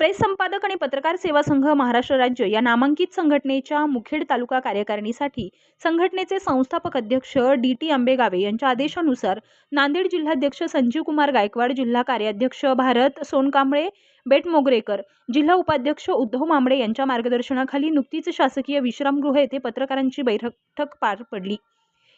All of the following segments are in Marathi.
प्रेस संपादक आणि पत्रकार सेवा संघ महाराष्ट्र राज्य या नामांकित संघटनेच्या मुखेड तालुका कार्यकारिणीसाठी संघटनेचे संस्थापक अध्यक्ष डी टी आंबेगावे यांच्या आदेशानुसार नांदेड जिल्हाध्यक्ष संजीव कुमार गायकवाड जिल्हा कार्याध्यक्ष भारत सोनकांबळे बेटमोगरेकर जिल्हा उपाध्यक्ष उद्धव मांबळे यांच्या मार्गदर्शनाखाली नुकतीच शासकीय विश्रामगृह येथे पत्रकारांची बैठक पार पडली.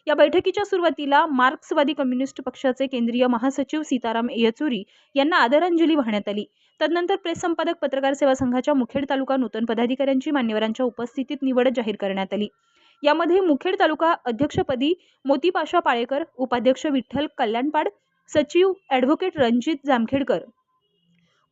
या बैठकीच्या सुरुवातीला मार्क्सवादी कम्युनिस्ट पक्षाचे केंद्रीय महासचिव सीताराम येचुरी यांना आदरांजली वाहण्यात आली. तदनंतर प्रेस संपादक पत्रकार सेवा संघाच्या मुखेड तालुका नूतन पदाधिकाऱ्यांची मान्यवरांच्या उपस्थितीत निवड जाहीर करण्यात आली. यामध्ये मुखेड तालुका अध्यक्षपदी मोतीपाशा पाळेकर उपाध्यक्ष विठ्ठल कल्याणपाड सचिव ॲडव्होकेट रणजित जामखेडकर.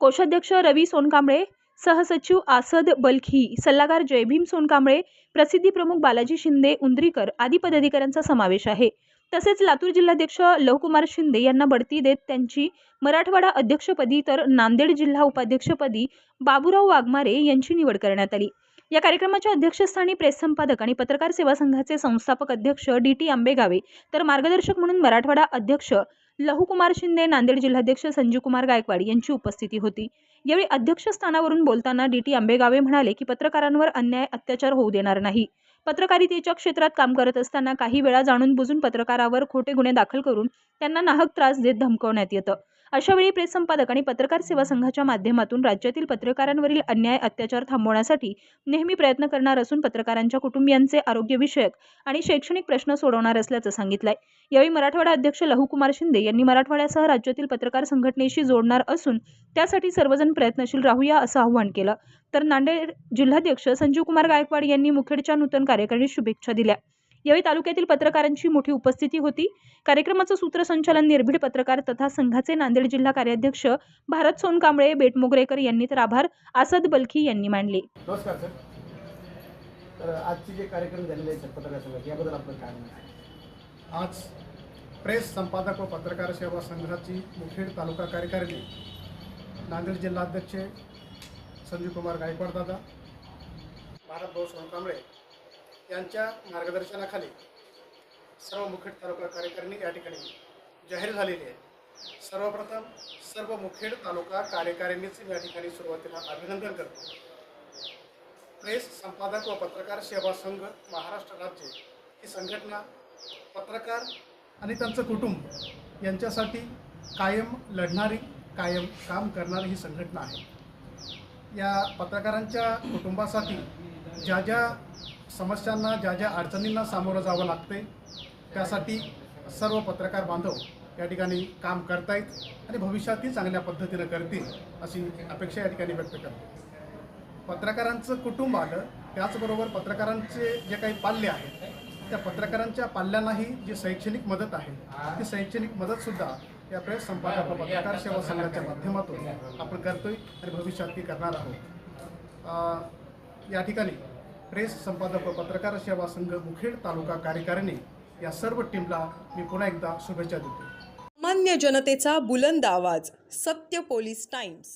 कोषाध्यक्ष रवी सोनकांबळे सहसचिव आसद बलखी सल्लागार जयभीम सोनकांबळे प्रसिद्धी प्रमुख बालाजी शिंदे उंद्रीकर आदी पदाधिकाऱ्यांचा समावेश आहे. तसेच लातूर जिल्हाध्यक्ष लवकुमार शिंदे यांना बढती देत त्यांची मराठवाडा अध्यक्षपदी तर नांदेड जिल्हा उपाध्यक्षपदी बाबूराव वाघमारे यांची निवड करण्यात आली. या कार्यक्रमाच्या अध्यक्षस्थानी प्रेस संपादक आणि पत्रकार सेवा संघाचे संस्थापक अध्यक्ष डी टी आंबेगावे तर मार्गदर्शक म्हणून मराठवाडा अध्यक्ष लहुकुमार शिंदे नांदेड जिल्हाध्यक्ष संजीव कुमार गायकवाड यांची उपस्थिती होती. यावेळी अध्यक्षस्थानावरून बोलताना डी टी आंबेगावे म्हणाले की पत्रकारांवर अन्याय अत्याचार होऊ देणार नाही. पत्रकारितेच्या क्षेत्रात काम करत असताना काही वेळा जाणून बुजून पत्रकारावर खोटे गुन्हे दाखल करून त्यांना नाहक त्रास देत धमकवण्यात येतं. अशावेळी प्रेस संपादक आणि पत्रकार सेवा संघाच्या माध्यमातून राज्यातील पत्रकारांवरील अन्याय अत्याचार थांबवण्यासाठी नेहमी प्रयत्न करणार असून पत्रकारांच्या कुटुंबियांचे आरोग्यविषयक आणि शैक्षणिक प्रश्न सोडवणार असल्याचं सांगितलंय. यावेळी मराठवाडा अध्यक्ष लहुकुमार शिंदे यांनी मराठवाड्यासह राज्यातील पत्रकार संघटनेशी जोडणार असून त्यासाठी सर्वजण प्रयत्नशील राहूया असं आव्हान केलं. तर नांदेड जिल्हाध्यक्ष संजीव कुमार गायकवाड यांनी मुखेडच्या नूतन कार्यकारिणीत शुभेच्छा दिल्या. यावेळी तालुक्यातील पत्रकारांची मोठी उपस्थिती होती. कार्यक्रमाचं सूत्रसंचालन निर्भीड पत्रकार तथा संघाचे नांदेड जिल्हा कार्याध्यक्ष भारत सोनकांबळे बेटमोगरेकर यांनी तर आभार आसद बलखी यांनी मानले. नमस्कार सर. तर आजचे जे कार्यक्रम झालेले आहेत पत्रकार संघाचे याबद्दल आपलं काय म्हणणं आहे? आज प्रेस संपादक व पत्रकार सेवा संघाची मुखेड तालुका कार्यकारिणी नांदेड जिल्हाध्यक्ष संजीव कुमार गायकवाड दादा भारतभाऊ सोहन कांबळे यांच्या मार्गदर्शनाखाली सर्व मुखेड तालुका कार्यकारिणी या ठिकाणी जाहीर झालेली आहे. सर्वप्रथम सर्व मुखेड तालुका कार्यकारिणीचे मी या ठिकाणी सुरुवातीला अभिनंदन करतो. प्रेस संपादक व पत्रकार सेवा संघ महाराष्ट्र राज्य ही संघटना पत्रकार आणि त्यांचं कुटुंब यांच्यासाठी कायम लढणारी कायम काम करणारी ही संघटना आहे. या पत्रकारांच्या कुटुंबासाठी ज्या ज्या समस्यांना ज्या ज्या अडचणींना सामोरं जावं लागते त्यासाठी सर्व पत्रकार बांधव या ठिकाणी काम करतायत आणि भविष्यातही चांगल्या पद्धतीनं करतील अशी अपेक्षा या ठिकाणी व्यक्त करते. पत्रकारांचं कुटुंब आलं त्याचबरोबर पत्रकारांचे जे काही पाल्य आहेत त्या पत्रकारांच्या पाल्यांनाही जी शैक्षणिक मदत आहे ती शैक्षणिक मदतसुद्धा या प्रेस संपादक व पत्रकार सेवा संघाच्या माध्यमातून आपण करतोय आणि भविष्यात ती करणार आहोत. या ठिकाणी प्रेस संपादक व पत्रकार सेवा संघ मुखेड तालुका कार्यकारिणी या सर्व टीमला मी पुन्हा एकदा शुभेच्छा देतो. सामान्य जनतेचा बुलंद आवाज सत्य पोलीस टाइम्स.